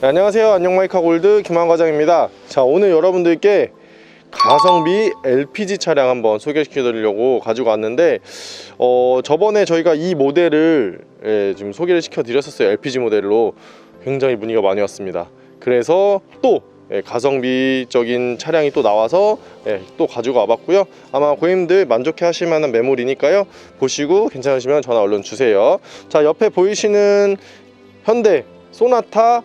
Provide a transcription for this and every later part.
네, 안녕하세요. 안녕 마이카 골드 김한 과장입니다. 자, 오늘 여러분들께 가성비 LPG 차량 한번 소개시켜 드리려고 가지고 왔는데 어, 저번에 저희가 이 모델을 예, 지금 소개를 시켜 드렸었어요. LPG 모델로 굉장히 문의가 많이 왔습니다. 그래서 또 예, 가성비적인 차량이 또 나와서 예, 또 가지고 와봤고요. 아마 고객님들 만족해 하실 만한 매물이니까요. 보시고 괜찮으시면 전화 얼른 주세요. 자, 옆에 보이시는 현대 소나타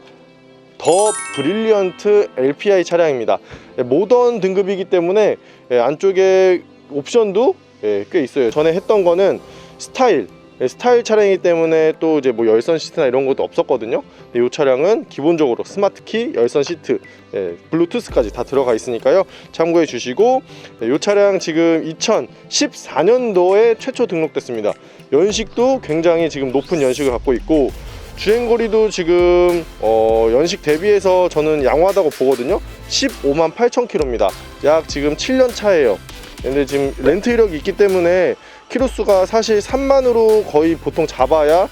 더 브릴리언트 LPI 차량입니다. 예, 모던 등급이기 때문에 예, 안쪽에 옵션도 예, 꽤 있어요. 전에 했던 거는 스타일 예, 스타일 차량이기 때문에 또 이제 뭐 열선 시트나 이런 것도 없었거든요. 이 차량은 기본적으로 스마트 키, 열선 시트, 예, 블루투스까지 다 들어가 있으니까요. 참고해 주시고 예, 이 차량 지금 2014년도에 최초 등록됐습니다. 연식도 굉장히 지금 높은 연식을 갖고 있고 주행거리도 지금 어, 연식 대비해서 저는 양호하다고 보거든요. 15만 8천 킬로입니다. 약 지금 7년 차예요. 근데 지금 렌트 이력이 있기 때문에 키로수가 사실 3만으로 거의 보통 잡아야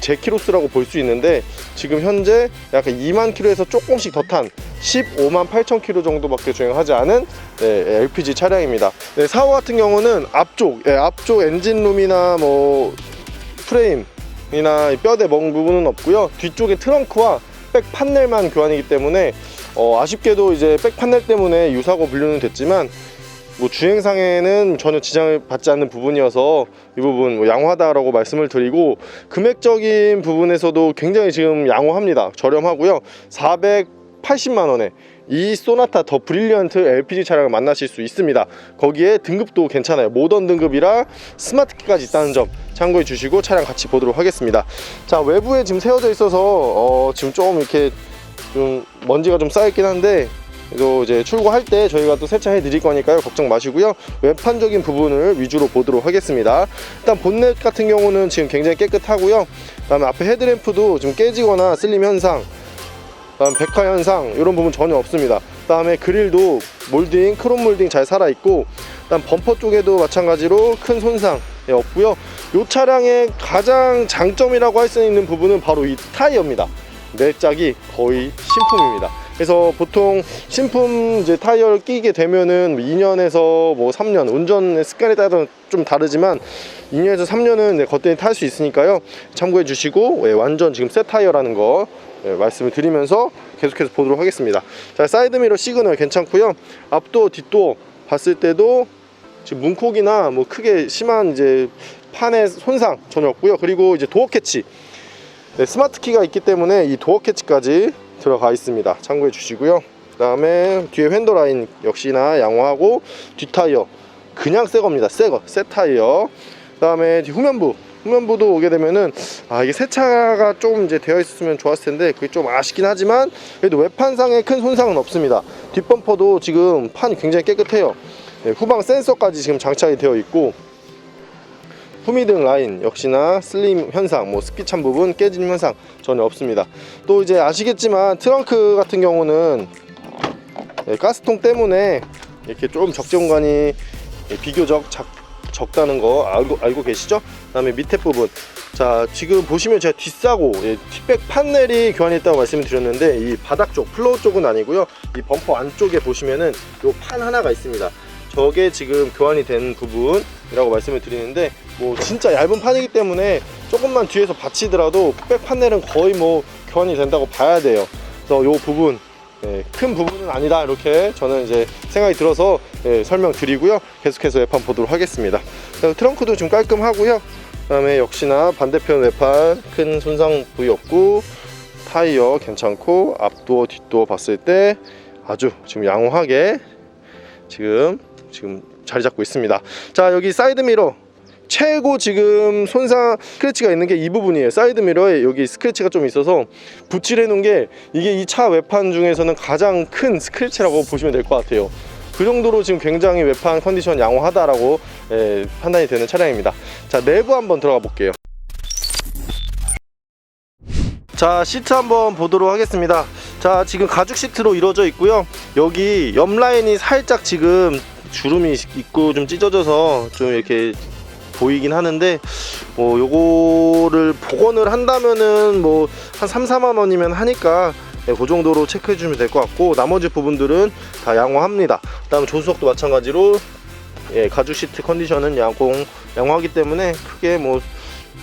제 키로수라고 볼 수 있는데 지금 현재 약간 2만 킬로에서 조금씩 더 탄 15만 8천 킬로 정도밖에 주행하지 않은 네, LPG 차량입니다. 네, 사호 같은 경우는 앞쪽, 예, 앞쪽 엔진룸이나 뭐 프레임 이나 이 뼈대 멍 부분은 없고요. 뒤쪽에 트렁크와 백 판넬만 교환이기 때문에 어, 아쉽게도 이제 백 판넬 때문에 유사고 분류는 됐지만 뭐 주행상에는 전혀 지장을 받지 않는 부분이어서 이 부분 뭐 양호하다라고 말씀을 드리고 금액적인 부분에서도 굉장히 지금 양호합니다. 저렴하고요. 480만 원에 이 소나타 더 브릴리언트 LPG 차량을 만나실 수 있습니다. 거기에 등급도 괜찮아요. 모던 등급이라 스마트키까지 있다는 점 참고해 주시고 차량 같이 보도록 하겠습니다. 자 외부에 지금 세워져 있어서 어, 지금 좀 이렇게 좀 먼지가 좀 쌓였긴 한데 그래도 이제 출고할 때 저희가 또 세차해 드릴 거니까요 걱정 마시고요 외판적인 부분을 위주로 보도록 하겠습니다 일단 본넷 같은 경우는 지금 굉장히 깨끗하고요 그 다음에 앞에 헤드램프도 좀 깨지거나 슬림 현상 그 다음 백화 현상 이런 부분 전혀 없습니다 그다음에 그릴도 몰딩 크롬 몰딩 잘 살아 있고 그다음 범퍼 쪽에도 마찬가지로 큰 손상 예, 없고요 이 차량의 가장 장점이라고 할 수 있는 부분은 바로 이 타이어입니다 네 짝이 거의 신품입니다. 그래서 보통 신품 이제 타이어를 끼게 되면은 2년에서 뭐 3년 운전 습관에 따라 좀 다르지만 2년에서 3년은 네, 겉대니 탈수 있으니까요. 참고해 주시고 예, 완전 지금 새 타이어라는 거 예, 말씀을 드리면서 계속해서 보도록 하겠습니다. 자 사이드미러 시그널 괜찮고요. 앞도 뒷도 봤을 때도 지금 문콕이나 뭐 크게 심한 이제 판의 손상 전혀 없고요. 그리고 이제 도어 캐치 네, 스마트 키가 있기 때문에 이 도어 캐치까지 들어가 있습니다. 참고해 주시고요. 그 다음에 뒤에 휀더 라인 역시나 양호하고 뒷 타이어 그냥 새 겁니다. 새 거, 새 타이어. 그 다음에 뒤 후면부 후면부도 오게 되면은 아 이게 세차가 좀 이제 되어 있었으면 좋았을 텐데 그게 좀 아쉽긴 하지만 그래도 외판상에 큰 손상은 없습니다. 뒷범퍼도 지금 판이 굉장히 깨끗해요. 네, 후방 센서까지 지금 장착이 되어 있고 후미등 라인 역시나 슬림 현상, 뭐 스키 찬 부분 깨진 현상 전혀 없습니다. 또 이제 아시겠지만 트렁크 같은 경우는 예, 가스통 때문에 이렇게 좀 적재 공간이 예, 비교적 작, 적다는 거 알고 알고 계시죠? 그 다음에 밑에 부분 자 지금 보시면 제가 뒷사고 예, 뒷백 판넬이 교환했다고 말씀을 드렸는데 이 바닥 쪽 플로어 쪽은 아니고요 이 범퍼 안쪽에 보시면은 요 판 하나가 있습니다. 저게 지금 교환이 된 부분이라고 말씀을 드리는데 뭐 진짜 얇은 판이기 때문에 조금만 뒤에서 받치더라도 백 판넬은 거의 뭐 교환이 된다고 봐야 돼요. 그래서 요 부분 예, 큰 부분은 아니다 이렇게 저는 이제 생각이 들어서 예, 설명드리고요. 계속해서 외판 보도록 하겠습니다. 트렁크도 좀 깔끔하고요. 그 다음에 역시나 반대편 외판 큰 손상 부위 없고 타이어 괜찮고 앞도어 뒷도어 봤을 때 아주 지금 양호하게 지금 지금 자리 잡고 있습니다. 자 여기 사이드 미러 최고 지금 손상 스크래치가 있는 게 이 부분이에요. 사이드 미러에 여기 스크래치가 좀 있어서 붙이해 놓은 게 이게 이 차 외판 중에서는 가장 큰 스크래치라고 보시면 될 것 같아요. 그 정도로 지금 굉장히 외판 컨디션 양호하다라고 예, 판단이 되는 차량입니다. 자 내부 한번 들어가 볼게요. 자 시트 한번 보도록 하겠습니다. 자 지금 가죽 시트로 이루어져 있고요. 여기 옆 라인이 살짝 지금 주름이 있고 좀 찢어져서 좀 이렇게 보이긴 하는데 뭐 요거를 복원을 한다면은 뭐 한 3, 4만 원이면 하니까 네, 그 정도로 체크해 주면 될 것 같고 나머지 부분들은 다 양호합니다. 그다음 조수석도 마찬가지로 예, 가죽 시트 컨디션은 양공 양호하기 때문에 크게 뭐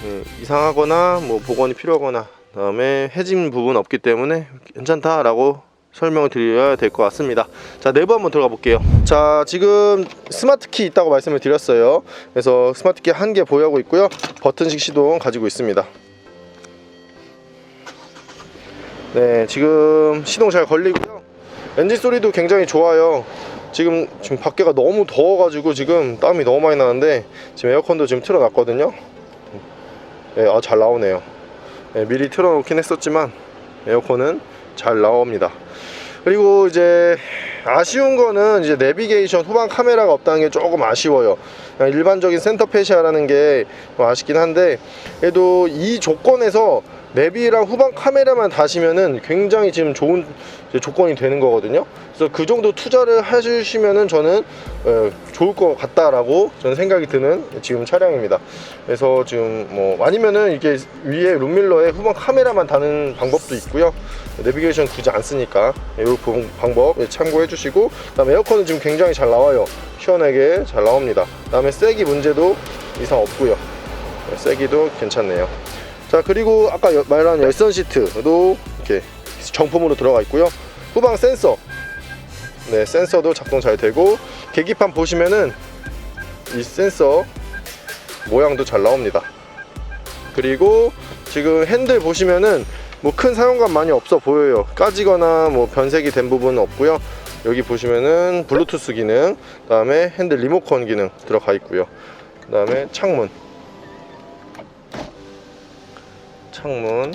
예, 이상하거나 뭐 복원이 필요하거나 그다음에 해진 부분 없기 때문에 괜찮다라고 설명을 드려야 될 것 같습니다. 자 내부 한번 들어가 볼게요. 자 지금 스마트키 있다고 말씀을 드렸어요. 그래서 스마트키 한 개 보유하고 있고요. 버튼식 시동 가지고 있습니다. 네 지금 시동 잘 걸리고요. 엔진 소리도 굉장히 좋아요. 지금 지금 밖에가 너무 더워가지고 지금 땀이 너무 많이 나는데 지금 에어컨도 지금 틀어놨거든요. 네, 아, 잘 나오네요. 네, 미리 틀어놓긴 했었지만 에어컨은 잘 나옵니다. 그리고 이제 아쉬운 거는 이제 내비게이션 후방 카메라가 없다는 게 조금 아쉬워요. 일반적인 센터페시아라는 게좀 아쉽긴 한데 그래도 이 조건에서 내비랑 후방 카메라만 다시면은 굉장히 지금 좋은 조건이 되는 거거든요. 그래서 그 정도 투자를 해주시면은 저는 어, 좋을 것 같다라고 저는 생각이 드는 지금 차량입니다. 그래서 지금 뭐 아니면은 이게 위에 룸밀러에 후방 카메라만 다는 방법도 있고요. 내비게이션 굳이 안 쓰니까 이 방법 참고해 주시고 그다음에 에어컨은 지금 굉장히 잘 나와요. 시원하게 잘 나옵니다. 그다음에 세기 문제도 이상 없고요. 네, 세기도 괜찮네요. 자 그리고 아까 여- 말한 열선 시트도 이렇게 정품으로 들어가 있고요. 후방 센서 네 센서도 작동 잘 되고 계기판 보시면은 이 센서 모양도 잘 나옵니다. 그리고 지금 핸들 보시면은 뭐 큰 사용감 많이 없어 보여요. 까지거나 뭐 변색이 된 부분은 없고요. 여기 보시면은 블루투스 기능, 그 다음에 핸들 리모컨 기능 들어가 있고요. 그 다음에 창문, 창문,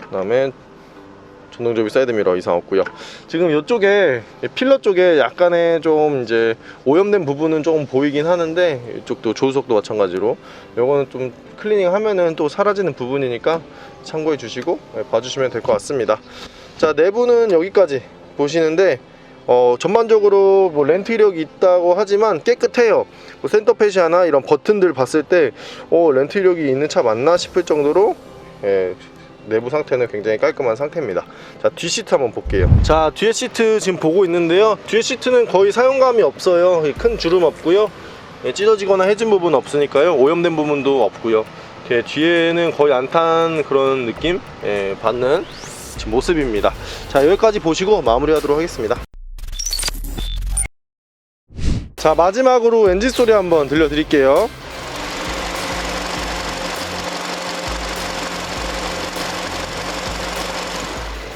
그 다음에 전동조비 사이드 미러 이상 없고요. 지금 이쪽에 필러 쪽에 약간의 좀 이제 오염된 부분은 조금 보이긴 하는데 이쪽도 조수석도 마찬가지로 요거는 좀 클리닝 하면은 또 사라지는 부분이니까 참고해 주시고 네, 봐주시면 될 것 같습니다. 자 내부는 여기까지 보시는데 어, 전반적으로 뭐 렌트 이력이 있다고 하지만 깨끗해요. 뭐 센터페시아나 이런 버튼들 봤을 때 어, 렌트 이력이 있는 차 맞나 싶을 정도로 예, 내부 상태는 굉장히 깔끔한 상태입니다. 자, 뒤 시트 한번 볼게요. 자, 뒤에 시트 지금 보고 있는데요. 뒤에 시트는 거의 사용감이 없어요. 큰 주름 없고요. 예, 찢어지거나 해진 부분 없으니까요. 오염된 부분도 없고요. 뒤에는 거의 안 탄 그런 느낌 예, 받는 모습입니다. 자, 여기까지 보시고 마무리하도록 하겠습니다. 자, 마지막으로 엔진 소리 한번 들려드릴게요.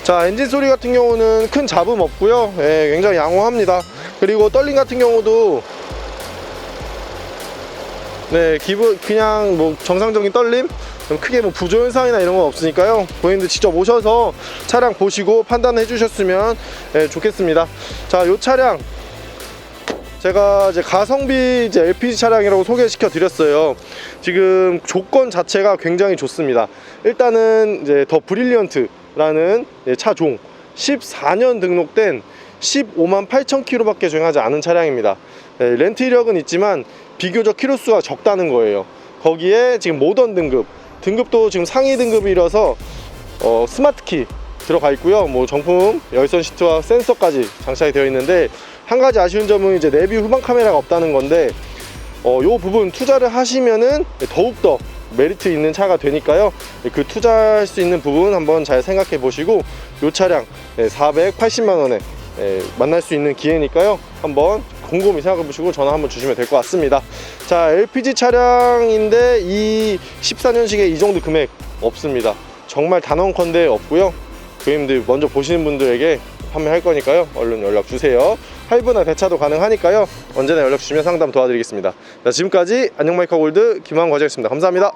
자 엔진 소리 같은 경우는 큰 잡음 없고요. 예, 굉장히 양호합니다. 그리고 떨림 같은 경우도 네 기분 그냥 뭐 정상적인 떨림? 좀 크게 뭐 부조 현상이나 이런 건 없으니까요. 고객님들 직접 오셔서 차량 보시고 판단해 주셨으면 예, 좋겠습니다. 자요 차량 제가 이제 가성비 이제 LPG 차량이라고 소개시켜 드렸어요. 지금 조건 자체가 굉장히 좋습니다. 일단은 이제 더 브릴리언트라는 예, 차종 14년 등록된 15만 8천 킬로밖에 주행하지 않은 차량입니다. 예, 렌트 이력은 있지만 비교적 키로수가 적다는 거예요. 거기에 지금 모던 등급, 등급도 지금 상위 등급이라서 어, 스마트키 들어가 있고요. 뭐 정품 열선 시트와 센서까지 장착이 되어 있는데 한 가지 아쉬운 점은 이제 내비 후방 카메라가 없다는 건데 어, 요 부분 투자를 하시면은 더욱더 메리트 있는 차가 되니까요. 그 투자할 수 있는 부분 한번 잘 생각해 보시고 요 차량 480만 원에 예, 만날 수 있는 기회니까요. 한번 곰곰이 생각해 보시고 전화 한번 주시면 될 것 같습니다. 자, LPG 차량인데 이 14년식에 이 정도 금액 없습니다. 정말 단언컨대 없고요. 고객님들 먼저 보시는 분들에게 판매할 거니까요. 얼른 연락 주세요. 할부나 대차도 가능하니까요. 언제나 연락 주시면 상담 도와드리겠습니다. 자, 지금까지 안녕마이카 골드 김한 과장이었습니다. 감사합니다.